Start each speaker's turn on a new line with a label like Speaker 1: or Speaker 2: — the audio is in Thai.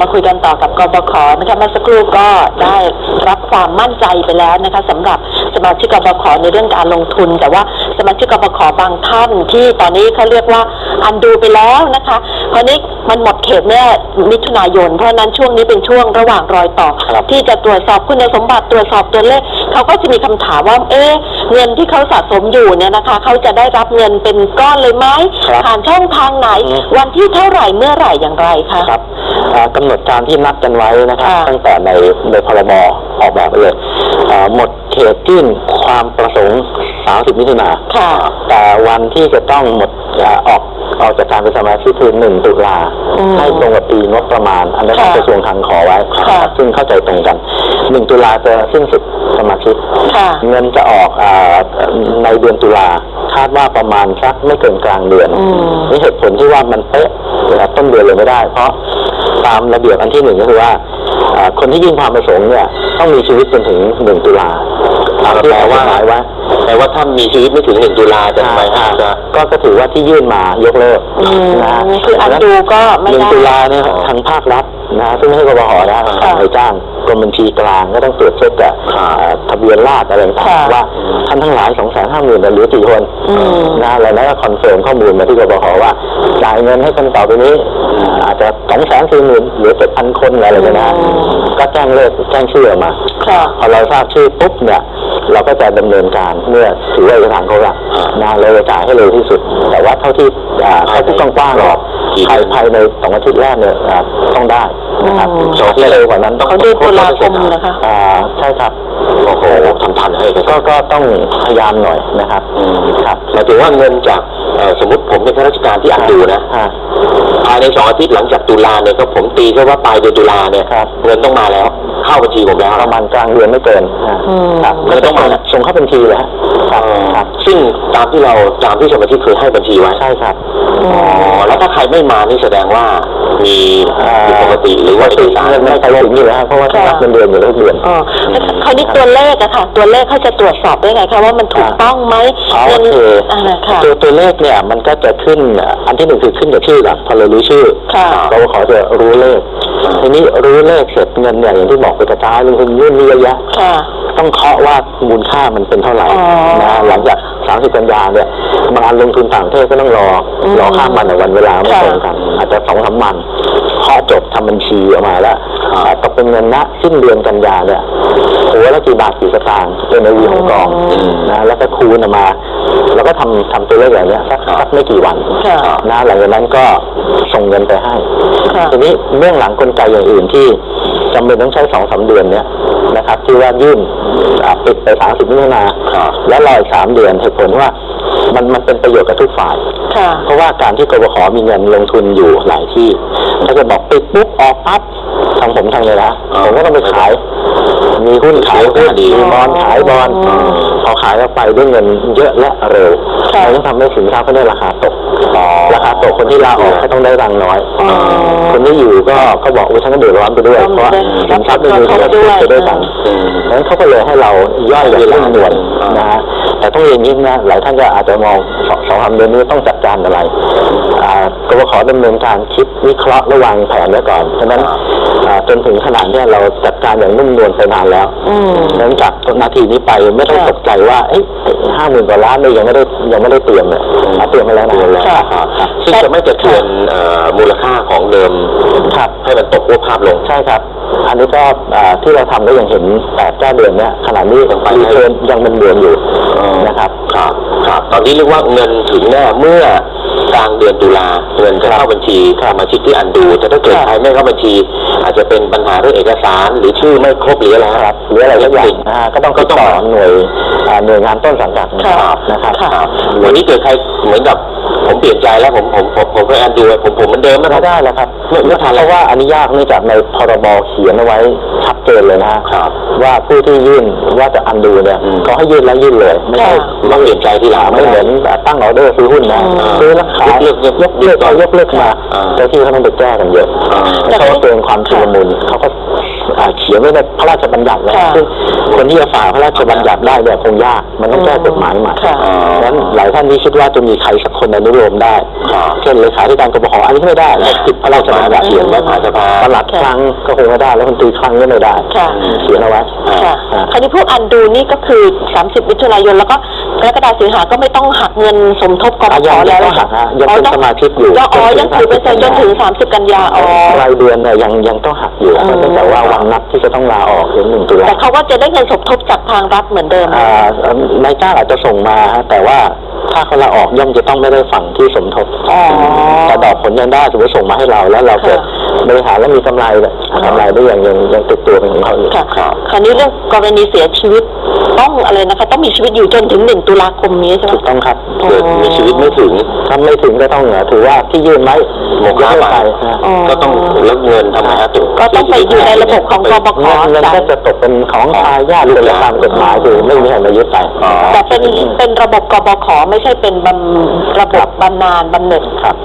Speaker 1: มาคุยกันต่อกับกบขนะคะเมื่อสักครู่ก็ได้รับความมั่นใจไปแล้วนะคะสำหรับสมาชิกกบขในเรื่องการลงทุน แต่ว่าสมาชิกกบขบางท่านที่ตอนนี้เขาเรียกว่าอันดูไปแล้วนะคะคราวนี้มันหมดเขตเมื่อมิถุนายน เพราะฉะนั้นช่วงนี้เป็นช่วงระหว่างรอยต่อ
Speaker 2: ครับ
Speaker 1: ที่จะตรวจสอบคุณสมบัติตรวจสอบตัวเลขเขาก็จะมีคำถามว่าเอ๊ะ เงินที่เขาสะสมอยู่เนี่ยนะคะเขาจะได้รับเงินเป็นก้อนเลยไหม
Speaker 2: ครับ
Speaker 1: ผ่านช่องทางไหน
Speaker 2: อืม
Speaker 1: วันที่เท่าไหร่เมื่อไหร่อย่างไรคะ
Speaker 2: ครับอ่ากำหนดการที่นัดกันไว้นะครับ
Speaker 1: ค่ะ
Speaker 2: ตั้งแต่ในในพรบออกแบบไปเลยอ่าหมดเขตยื่นความประสงค์ 30 มิถุนา
Speaker 1: ค่ะ
Speaker 2: แต่วันที่จะต้องหมดอ่าออกออกจากการเป็นสมาชิกคือ1ตุลา
Speaker 1: อืม
Speaker 2: ให้ตรงกับปีงบประมาณ อันนั้น
Speaker 1: ค่ะ
Speaker 2: กระทรวงคลังขอไว้
Speaker 1: ค่ะ
Speaker 2: นะครับซึ่งเข้าใจตรงกัน 1 ตุลาจะสิ้นสุด สมาชิก
Speaker 1: ค่ะ
Speaker 2: เงินจะออกอาในเดือนตุลาคาดว่าประมาณสักไม่เกินกลางเดือน
Speaker 1: อืม
Speaker 2: นี่เหตุผลที่ว่ามันเป๊ะต้นเดือนเลยไม่ได้ เพราะตามระเบียบอันที่หนึ่งก็คือว่าอ่าคนที่ยื่นความประสงค์เนี่ยต้องมีชีวิตจนถึงหนึ่งตุลาตามที่กฎหมายไว้
Speaker 3: แต่ว่าถ้ามีชีวิตไม่ถึงหนึ่งตุลาจะทำไมฮะจะ
Speaker 2: ก็ก็ถือว่าที่ยื่นมายกเลิก
Speaker 1: อืม
Speaker 2: นะฮะ
Speaker 1: คืออันดูก็ไม่
Speaker 2: หนึ่ง
Speaker 1: ได้
Speaker 2: ตุลาเนี่ยทางภาครัฐนะฮะซึ่งไม่ใช่กบหนะ
Speaker 1: ค่ะ
Speaker 2: ทางนายจ้างกรมบัญชีกลางก็ต้องตรวจเช็คกับอ่าทะเบียนราษฎร์อะไรต่าง
Speaker 1: ค่ะ
Speaker 2: ๆว่าท่านทั้งหลายสองแสนห้าหมื่นเหลือกี่คน
Speaker 1: อืม
Speaker 2: นะแล้วนั้นก็คอนเฟิร์มข้อมูลมาที่กบหว่าจ่ายเงินให้คนต่อไปนี้อ่าอาจจะสองแสนสี่หมื่นเหลือเจ็ดพันคนอะไรแบบนี้นะฮะ
Speaker 1: อืม
Speaker 2: ก็แจ้งเลขแจ้งชื่อออกมา
Speaker 1: ค่ะ
Speaker 2: พอเราทราบชื่อปุ๊บเนี่ยเราก็จะดำเนินการเมื่อถือว่าเอกสารครบละนะเราจะจ่ายให้เร็วที่สุด แต่ว่าเท่าที่อ่าเท่าที่กว้างๆหรอกภายภายในสองอาทิตย์แรกเนี่ยอ่าต้องได้นะครับ
Speaker 1: อืม
Speaker 2: สองอาทิตย์เร็วกว่านั้นต้อง
Speaker 1: เขาดูตุลาคมเหรอคะ
Speaker 2: อ่าใช่ครับ
Speaker 3: โอ้โหทำทันให้เอก
Speaker 2: ก็
Speaker 3: สาร
Speaker 2: ก็ต้องพยายามหน่อยนะครับครับ
Speaker 3: หมายถึงว่าเงินจากเอ่อสมมติผมเป็นข้าราชการที่อันดูนะ
Speaker 2: ฮะ
Speaker 3: ภายในสองอาทิตย์หลังจากตุลาเนี่ยก็ผมตีแค่ว่าปลายเดือนตุลาเนี่ย
Speaker 2: ครับ
Speaker 3: เงินต้องมาแล้ว เข้าบัญชีผมแล้ว
Speaker 2: ประมาณกลางเดือนไม่เกินฮะ
Speaker 1: อืม
Speaker 2: ครับ
Speaker 3: เงินต้องมา
Speaker 2: ส่งเข้าบัญชีเลยฮะครับครับ
Speaker 3: ซึ่งตามที่เราตามที่สมาชิกเคยให้บัญชีไว้
Speaker 2: ใช่ครับ
Speaker 3: อ๋อแล้วถ้าใครไม่มานี่แสดงว่ามี
Speaker 2: อ่า
Speaker 3: ผิดปกติหรือว่าเอกสาร
Speaker 2: เงินไม่ไปถึงอยู่แล้วฮะเพราะว่าต้องรับเงินเดือนอยู่ทุกเดือน
Speaker 1: อ๋อแล้วคราวนี้ตัวเลขอะค่ะ ตัวเลขเขาจะตรวจสอบได้ไงคะว่ามันถูกต้องไหม
Speaker 2: อ๋อ
Speaker 1: เงิน
Speaker 2: โอเค
Speaker 1: อ่าค่ะ
Speaker 2: ตัวตัวเลขเนี่ยมันก็จะขึ้นอะอันที่หนึ่งคือขึ้นกับชื่อก่อนพอเรารู้ชื่อ
Speaker 1: ค่ะ
Speaker 2: เราก็ขอจะรู้เลขทีนี้รู้เลขเสร็จเงินเนี่ยอย่างที่บอกไปกระจายลงทุนยื่นนี่เยอะแยะ
Speaker 1: ค่ะ
Speaker 2: ต้องเคาะว่ามูลค่ามันเป็นเท่าไหร่
Speaker 1: อ๋อ
Speaker 2: นะหลังจาก 30กันยาเนี่ยบางอันลงทุนต่างประเทศก็ต้องรออ
Speaker 1: ม
Speaker 2: รอข้ามวันในวันเวลาไม่
Speaker 1: ค่ะ
Speaker 2: ตรงกัน อาจจะสองสามวันเคาะจบทำบัญชีออกมาแล้วอ่าตกเป็นเงินณสิ้นเดือนกันยาเนี่ยหัวละกี่บาทกี่สตางค์เป็นในวีของกอง
Speaker 1: อืม
Speaker 2: นะแล้วก็คูณออกมา แล้วก็ทำทำตัวเลขอย่างเนี้ยสักสักไม่กี่วัน
Speaker 1: ค่ะ
Speaker 2: นะหลังจากนั้นก็ส่งเงินไปให้
Speaker 1: ค่ะ
Speaker 2: ทีนี้เบื้องหลังกลไกอย่างอื่นที่ จำเป็นต้องใช้สองสามเดือนเนี่ยนะครับ ที่ว่ายื่นอ่าปิดไปสามสิบมิถุนา
Speaker 3: ครับ
Speaker 2: แล้วรออีกสามเดือนเหตุผลว่ามันมันเป็นประโยชน์กับทุกฝ่าย
Speaker 1: ค่ะ
Speaker 2: เพราะว่าการที่กบขมีเงินลงทุนอยู่หลายที่ ถ้าจะบอกปิดปุ๊บออกปั๊บทางผมทางเลยนะ
Speaker 3: อ๋อ
Speaker 2: ผมก็ต้องไปขาย มีหุ้นขายหุ้น
Speaker 3: ดี
Speaker 2: มีบอลขายบอล
Speaker 1: อ๋อ
Speaker 2: พอขายออกไปด้วยเงินเยอะและเร็ว
Speaker 1: ค่ะ
Speaker 2: มันก็ทำให้สินค้าก็ได้ราคาตก ราคาตกคนที่ลาออกก็ต้องได้รังน้อย
Speaker 1: อ๋อ
Speaker 2: คนที่อยู่ก็ก็บอกว่าฉันก็เดือดร้อนไปด้วย
Speaker 1: ต้อง
Speaker 2: เพราะว่า
Speaker 1: ได้
Speaker 2: สินทรัพย์ไม่มี
Speaker 1: รับผลกระทบด้วย
Speaker 2: ไปด้วยกัน
Speaker 3: อืม
Speaker 2: ดังนั้นเขาก็เลยให้เราย่อยอย่างนุ่มนวล
Speaker 3: อ่าน
Speaker 2: นะฮะแต่ต้องเรียนนิดนะหลายท่านก็อาจจะมองสองสองสามเดือนนี้ต้องจัดการอะไรอ่ากบขดำเนินการคิดวิเคราะห์ระวางแผนไว้ก่อนฉะนั้นอ่า จนถึงขนาดเนี้ยเราจัดการอย่างนุ่มนวลไปนานแล้ว
Speaker 1: อืม
Speaker 2: หลังจากนาทีนี้ไปไม่ต้อง
Speaker 1: ค่ะ
Speaker 2: ตกใจว่าเอ้ห้าหมื่นกว่าล้านเนี่ยยังไม่ได้ยังไม่ได้เตรียมเนี่ยอ่าเตรียมมาแล้วนะ
Speaker 1: ค่ะ
Speaker 3: ซึ่งจะไม่กระเทือนเอ่อมูลค่าของเดิม
Speaker 2: ครับ
Speaker 3: ให้มันตกวัวภาพลง
Speaker 2: ใช่ครับอันนี้ก็อ่าที่เราทำก็ยังเห็นแปดเก้าเดือนเนี้ยขนาดนี้
Speaker 3: ยังไป
Speaker 2: รี
Speaker 3: ได้
Speaker 2: เทิร์นยังเป็นเดือนอยู่นะครับ
Speaker 3: ครับครับตอนนี้เรียกว่าเงินถึงแน่เมื่อ กลางเดือนตุลาเงินจะเข้าบัญชีสมาชิกที่อันดู แต่ถ้าเกิด
Speaker 1: ค่ะ
Speaker 3: ใครไม่เข้าบัญชี อาจจะเป็นปัญหาเรื่องเอกสารหรือชื่อไม่ครบหรืออะไร
Speaker 2: ครับหรืออะไรสักอย่างนะฮะก็ต้อง
Speaker 3: ก็
Speaker 2: ติด
Speaker 3: ต้อง
Speaker 2: ต่อหน่วยอ่าหน่วยงานต้นสังกัด
Speaker 1: ค่ะ
Speaker 2: นะครับ
Speaker 1: ค่ะ
Speaker 3: ครับ วันนี้เกิดใครเหมือนกับ ผมเปลี่ยนใจแล้วผมผมผมผมไปอันดูผมผมเหมือนเดิมนะค
Speaker 2: ไม่
Speaker 3: รับ
Speaker 2: ได้แล้วครับไม่ไม่ทันเพราะว่าอันนี้ยากเนื่องจากในพรบเขียนเอาไว้ชัดเจนเลยนะฮะ
Speaker 3: ครับ
Speaker 2: ว่าผู้ที่ยื่นว่าจะอันดูเนี่ย
Speaker 3: อืม
Speaker 2: ก็ให้ยื่นแล้วยื่นเลย ไม่ใช่
Speaker 1: ค่ะ
Speaker 3: มาเปลี่ยนใจทีหลัง
Speaker 2: ไม่เหมือนตั้งออเดอร์ซื้อหุ้นนะ
Speaker 1: อืม
Speaker 2: ซื้อแล้วขาย
Speaker 3: ยกเลิก
Speaker 2: ยกเลิกเอายกเลิกมา
Speaker 3: อ่า
Speaker 2: เจ้าที่เขาต้องไปแก้กันเยอะ
Speaker 3: อ่า
Speaker 2: แล้วเขาก็เตือนความชุลมุนเขาก็อ่า เขียนไว้ในพระราชบัญญัติแล้ว
Speaker 1: ค่ะ
Speaker 2: ซึ่งคนที่จะฝ่าพระราชบัญญัติได้เนี่ยคงยาก มันต้องแก้กฎหมายใหม่
Speaker 1: ค่ะ
Speaker 2: เพราะฉะนั้นหลายท่านที่คิดว่าจะมีใครสักคนอนุโลมได้ เช่นเลขาธิการกบขอันนี้ไม่ได้นะติดพระราชบัญญัติ
Speaker 3: เขียนไว้ผ่านสภา
Speaker 2: ประหลัดคลังก็คงไม่ได้ แล้วคนตรีคลังก็ไม่ได้
Speaker 1: ค่ะ
Speaker 2: เขียนเอาไว้
Speaker 1: ค่ะ
Speaker 2: อ่า
Speaker 1: คราวนี้พวกอันดูนี่ก็คือ 30 มิถุนายนแล้วก็ กรกฎาคมสิงหาก็ไม่ต้องหักเงินสมทบกบ
Speaker 2: อะ
Speaker 1: ข
Speaker 2: ยัง
Speaker 1: แล้ว
Speaker 2: ยังต้องหักฮะยังเป็น
Speaker 1: ต้
Speaker 2: สมาชิกอยู่
Speaker 1: ยังอ๋อ
Speaker 2: จนถึง
Speaker 1: ยังถือเป็น
Speaker 2: 30
Speaker 1: จนถึง 30 กันยาอ๋อ
Speaker 2: รายเดือนเนี่ยยังยังต้องหักอยู่
Speaker 1: อืม
Speaker 2: เนื่องจากว่าวันนัดที่จะต้องลาออกถึงหนึ่งตุลา
Speaker 1: แต่เขาว่าจะได้เงินสมทบจากทางรัฐเหมือนเดิม
Speaker 2: อ่านายจ้างอาจจะส่งมาฮะแต่ว่าถ้าเขาลาออกย่อมจะต้องไม่ได้ฝั่งที่สมทบ
Speaker 1: อ๋อ
Speaker 2: แต่ดอกผลยังได้สมมติส่งมาให้เราแล้วเราเกิด
Speaker 1: ค่ะ
Speaker 2: บริหารแล้วมีกำไรเนี่ยกำไรได้ยังยังยังติดตัวเป็นของเขาอยู่
Speaker 1: ค่ะคราวนี้เรื่องกรณีเสียชีวิต ต้องอะไรนะคะ ต้องมีชีวิตอยู่จนถึง1ตุลาคมนี้ใช่ไหม
Speaker 2: ถูกต้องครับ
Speaker 1: อ๋อ
Speaker 3: เกิดมีชีวิตไม่ถึง
Speaker 2: ถ้าไม่ถึงก็ต้องถือว่าที่ยื่นไว้
Speaker 3: โมฆะ
Speaker 2: ยกเลิก
Speaker 3: ไป
Speaker 2: ไปฮะ
Speaker 1: อ๋อ
Speaker 3: ก็ต้องแล้วเงินทำไมฮะถึง
Speaker 1: ก็ต้องไปอยู่ในระบบของกบข
Speaker 2: เงินเงิน
Speaker 1: จ่าย
Speaker 2: ก็จะตกเป็นของทายาทเป็นตามกฎหมายคือไม่มีใครมายึดไป
Speaker 3: อ๋อ
Speaker 1: แต่เป็นเป็นระบบกบขไม่ใช่เป็นบำระบบบำนาญบำเหน็จ
Speaker 2: ครับ